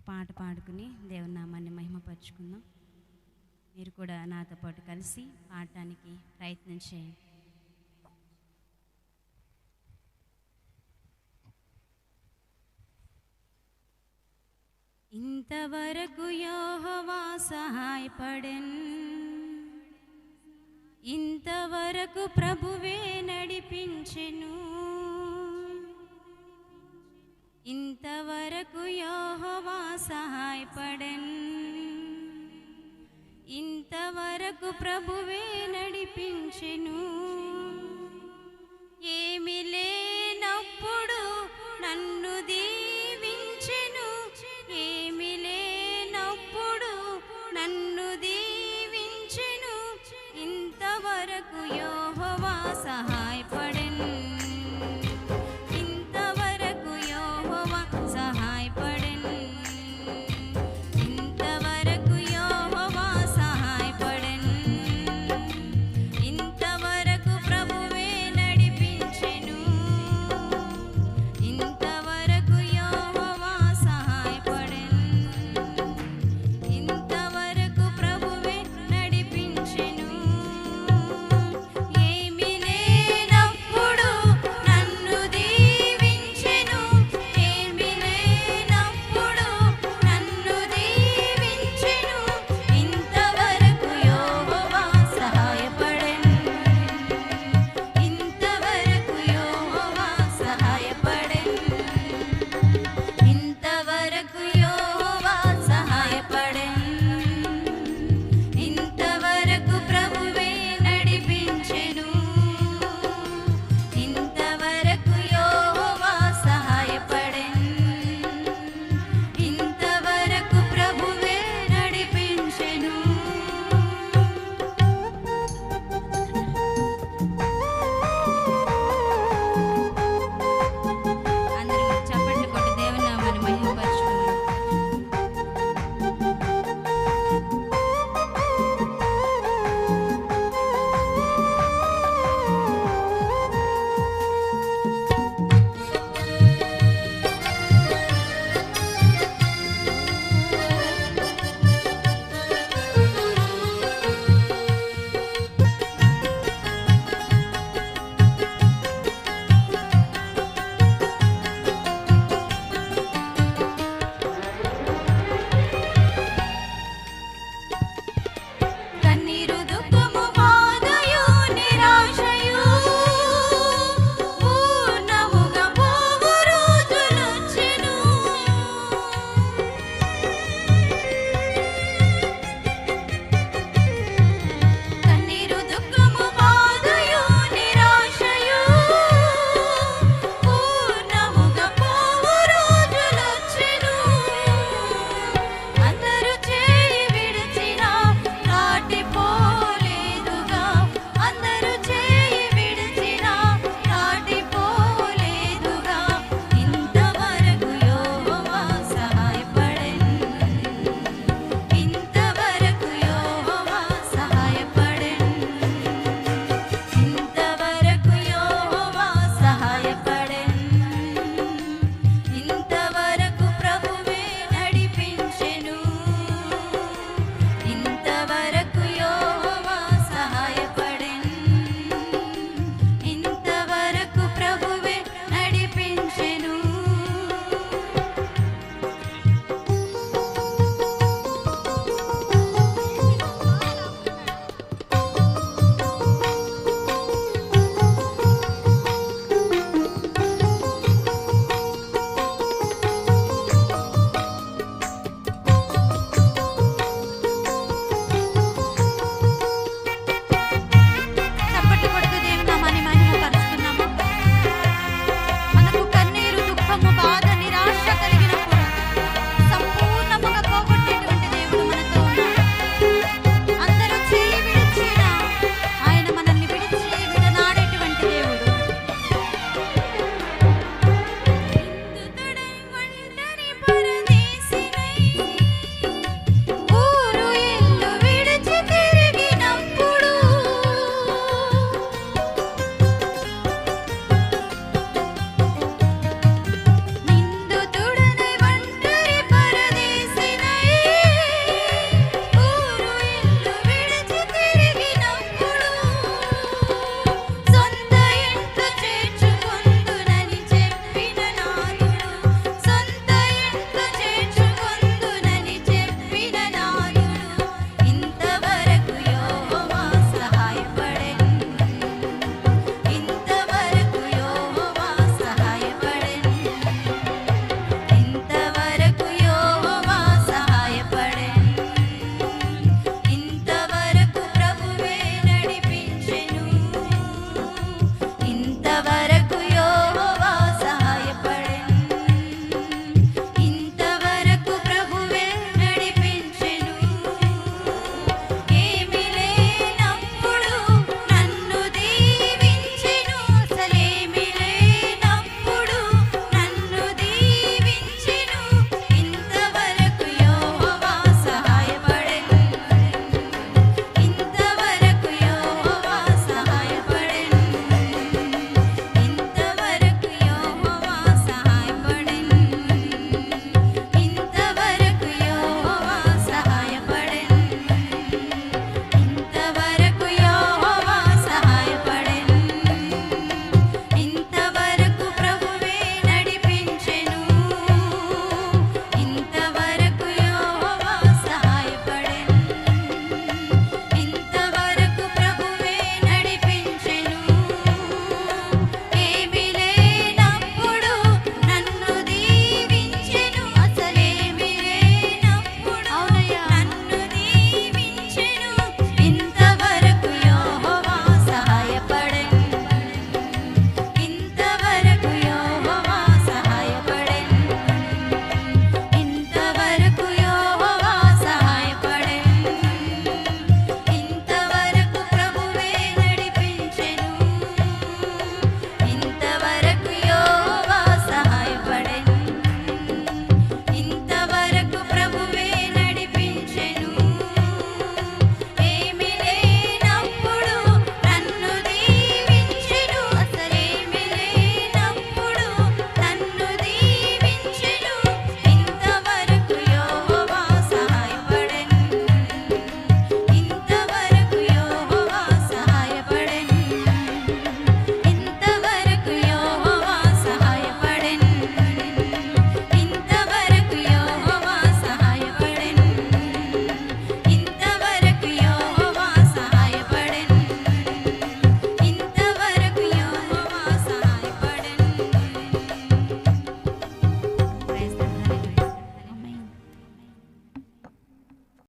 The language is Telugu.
ఒక పాట పాడుకుని దేవుని నామాన్ని మహిమపరుచుకుందాం. మీరు కూడా నాతో పాటు కలిసి పాడటానికి ప్రయత్నం చేయండి. ఇంతవరకు యోహవా సహాయపడెన్. ఇంతవరకు ప్రభువే నడిపించెను. ఇంతవరకు సహాయపడన్. ఇంతవరకు ప్రభువే నడిపించెను.